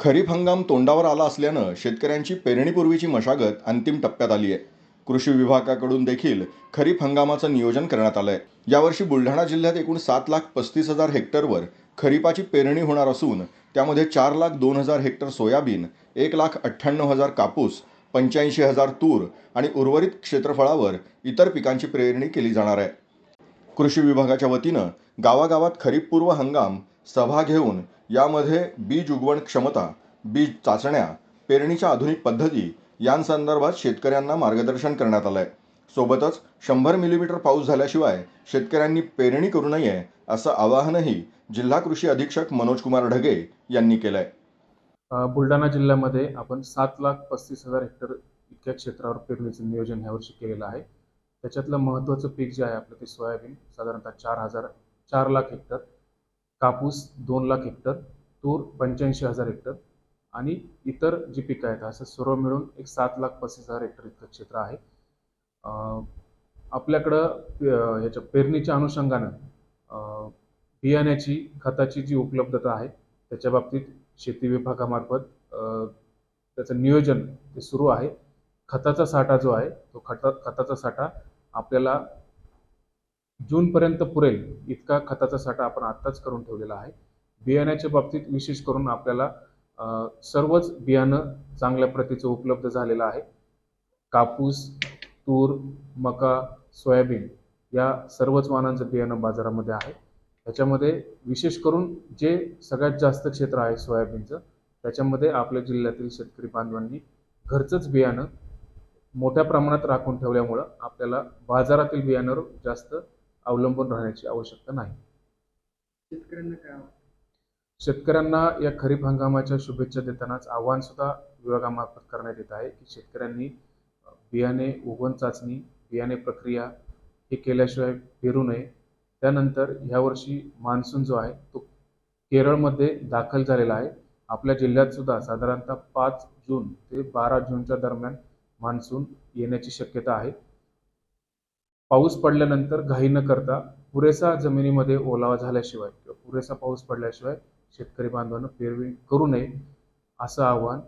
खरीप हंगाम तोंडावर आला असल्यानं शेतकऱ्यांची पेरणीपूर्वीची मशागत अंतिम टप्प्यात आली आहे. कृषी विभागाकडून देखील खरीप हंगामाचं नियोजन करण्यात आलं आहे यावर्षी बुलढाणा जिल्ह्यात एकूण सात लाख पस्तीस हजार हेक्टरवर खरीपाची पेरणी होणार असून त्यामध्ये चार लाख दोन हजार हेक्टर सोयाबीन एक लाख अठ्ठ्याण्णव हजार कापूस पंच्याऐंशी हजार तूर आणि उर्वरित क्षेत्रफळावर इतर पिकांची पेरणी केली जाणार आहे. कृषी विभागाच्या वतीनं गावागावात खरीपपूर्व हंगाम सभा घेऊन यामध्ये बीज उगवण क्षमता बीज चाचण्या पेरणीच्या आधुनिक पद्धती यांसंदर्भात शेतकऱ्यांना मार्गदर्शन करण्यात आलं आहे सोबतच शंभर मिलीमीटर पाऊस झाल्याशिवाय शेतकऱ्यांनी पेरणी करू नये असं आवाहनही जिल्हा कृषी अधीक्षक मनोज कुमार ढगे यांनी केलं आहे बुलढाणा जिल्ह्यामध्ये आपण सात लाख पस्तीस हजार हेक्टर इतक्या क्षेत्रावर पेरणीचं नियोजन ह्यावर्षी केलेलं आहे. त्याच्यातलं महत्त्वाचं पीक जे आहे आपलं ते सोयाबीन साधारणतः चार हजार चार लाख हेक्टर. कापूस दोन लाख हेक्टर तूर पंच्याऐंशी हजार हेक्टर आणि इतर जी पिकं आहेत असं सर्व मिळून एक सात लाख पस्तीस हजार हेक्टर इतकं क्षेत्र आहे. आपल्याकडं ह्याच्या पेरणीच्या अनुषंगानं बियाण्याची खताची जी उपलब्धता आहे त्याच्या बाबतीत शेती विभागामार्फत त्याचं नियोजन ते सुरू आहे खताचा साठा जो आहे तो खता खताचा साठा आपल्याला जूनपर्यंत पुरेल इतका खताचा साठा आपण आत्ताच करून ठेवलेला आहे. बियाण्याच्या बाबतीत विशेष करून आपल्याला सर्वच बियाणं चांगल्या प्रतीचं उपलब्ध झालेलं आहे. कापूस तूर मका सोयाबीन या सर्वच वाणांचं बियाणं बाजारामध्ये आहे. त्याच्यामध्ये विशेष करून जे सगळ्यात जास्त क्षेत्र आहे सोयाबीनचं त्याच्यामध्ये आपल्या जिल्ह्यातील शेतकरी बांधवांनी घरचंच बियाणं मोठ्या प्रमाणात राखून ठेवल्यामुळं आपल्याला बाजारातील बियाणावर जास्त अवलंबून राहण्याची आवश्यकता नाही. शेतकऱ्यांना काय? शेतकऱ्यांना या खरीप हंगामाच्या शुभेच्छा देतानाच आव्हान सुद्धा विभागामार्फत करण्यात येत आहे की शेतकऱ्यांनी बियाणे उगवण चाचणी बियाणे प्रक्रिया हे केल्याशिवाय पेरू नये. त्यानंतर ह्यावर्षी मान्सून जो आहे तो केरळमध्ये दाखल झालेला आहे. आपल्या जिल्ह्यात सुद्धा साधारणतः पाच जून ते बारा जूनच्या दरम्यान मान्सून येण्याची शक्यता आहे. पाऊस पडल्यानंतर घाई न करता पुरेसा जमिनीमध्ये ओलावा झाल्याशिवाय किंवा पुरेसा पाऊस पडल्याशिवाय शेतकरी बांधवांना पेरणी करू नये असं आव्हान